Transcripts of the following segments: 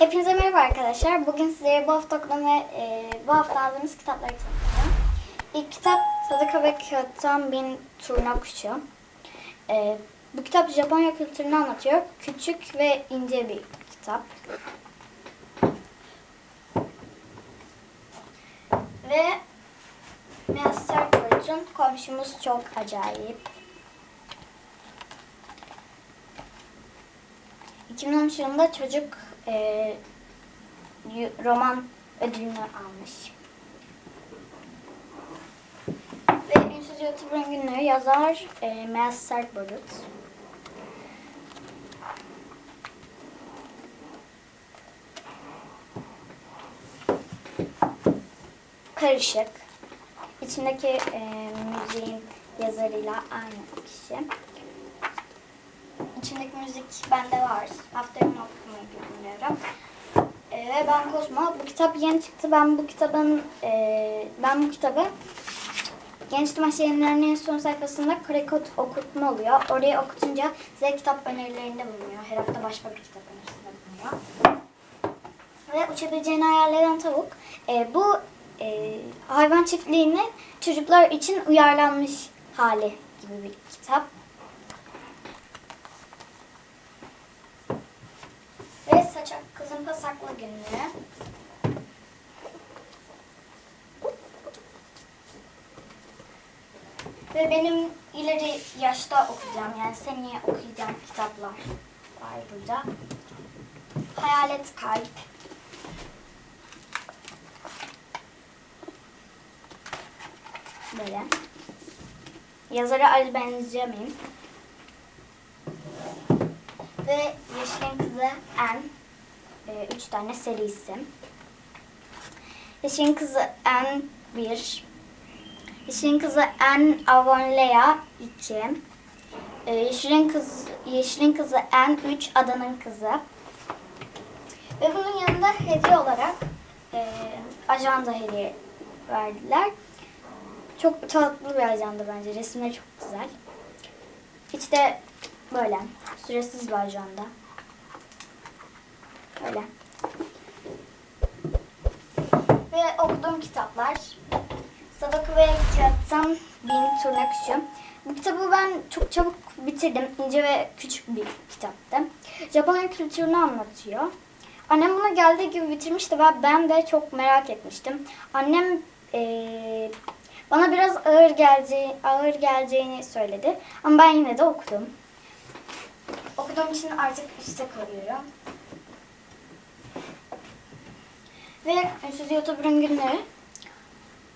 Hepinize merhaba arkadaşlar. Bugün sizlere bu hafta okuduğum ve e, bu hafta aldığımız kitapları tanıtacağım. İlk kitap Sadaka ve Kağıttan Bin Turna Kuşu. E, bu kitap Japonya kültürünü anlatıyor. Küçük ve ince bir kitap. Ve Master Kılıç'ın komşumuz çok acayip. 2013 yılında çocuk e, roman ödülünü almış. Ve Ünsüz YouTuber'ın günlüğü yazar e, Mel Sertbarut. Karışık. İçindeki e, müziğin yazarıyla aynı kişi. İçindeki müzik bende var. Haftaya onu okumayı düşünüyorum. Ee, ve ben Kozmo. Bu kitap yeni çıktı. Ben bu kitabın e, ben bu kitabı Genç Dimaş Yayınları'nın son sayfasında Krekot okutma oluyor. Oraya okutunca size kitap önerilerinde bulunuyor. Her hafta başka bir kitap önerisinde bulunuyor. Ve uçabileceğini eden tavuk. E, bu e, hayvan çiftliğinin çocuklar için uyarlanmış hali gibi bir kitap. Ve saçak kızın pasaklı günlüğü. Ve benim ileri yaşta okuyacağım yani seneye okuyacağım kitaplar var burada. Hayalet Kalp. Böyle. Yazarı Ali Benjamin. Ve Yeşilin Kızı En. E, üç tane serisi. Yeşilin Kızı En 1. Yeşilin Kızı En Avonlea 2. E, Yeşilin, Kız, Yeşilin Kızı En 3 Adanın Kızı. Ve bunun yanında hediye olarak e, ajanda hediye verdiler. Çok tatlı bir ajanda bence. Resimleri çok güzel. İşte böyle süresiz bir ajanda. Böyle. Ve okuduğum kitaplar Sadaka ve Kağıttan Bin Turna Kuşu. Bu kitabı ben çok çabuk bitirdim. İnce ve küçük bir kitaptı. Japonya kültürünü anlatıyor. Annem bunu geldiği gibi bitirmişti ve ben de çok merak etmiştim. Annem eee, bana biraz ağır geleceği, ağır geleceğini söyledi. Ama ben yine de okudum. Okuduğum için artık üste koyuyorum. Ve Ünsüz YouTuber'ın günleri.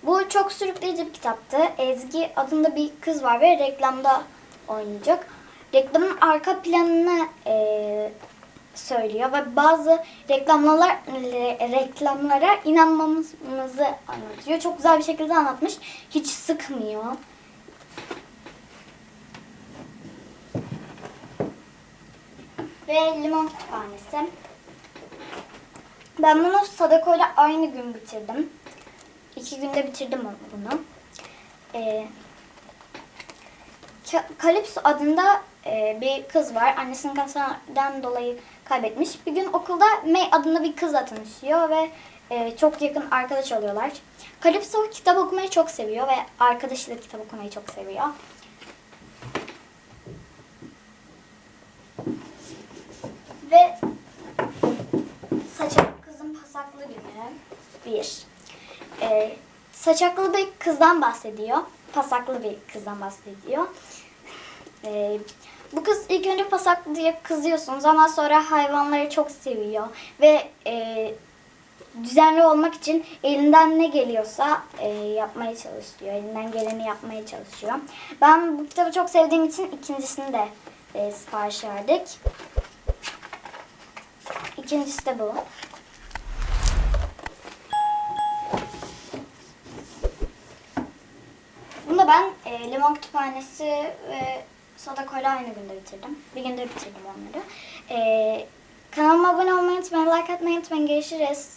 Bu çok sürükleyici bir kitaptı. Ezgi adında bir kız var ve reklamda oynayacak. Reklamın arka planını eee, söylüyor ve bazı reklamlar reklamlara inanmamızı anlatıyor. Çok güzel bir şekilde anlatmış. Hiç sıkmıyor. Ve Limon Kütüphanesi. Ben bunu Sadako ile aynı gün bitirdim. İki günde bitirdim bunu. Ee, Ka- Kalipso adında e, bir kız var. Annesinin kanserden dolayı kaybetmiş. Bir gün okulda May adında bir kızla tanışıyor ve e, çok yakın arkadaş oluyorlar. Kalipso kitap okumayı çok seviyor ve arkadaşı da kitap okumayı çok seviyor. 1. Ee, saçaklı bir kızdan bahsediyor. Pasaklı bir kızdan bahsediyor. Ee, bu kız ilk önce pasaklı diye kızıyorsunuz ama sonra hayvanları çok seviyor. Ve e, düzenli olmak için elinden ne geliyorsa e, yapmaya çalışıyor. Elinden geleni yapmaya çalışıyor. Ben bu kitabı çok sevdiğim için ikincisini de e, sipariş verdik. İkincisi de bu. Ben e, Limon Kütüphanesi ve Sadako ile aynı günde bitirdim. Bir günde bitirdim onları. E, kanalıma abone olmayı unutmayın, like atmayı unutmayın. Görüşürüz.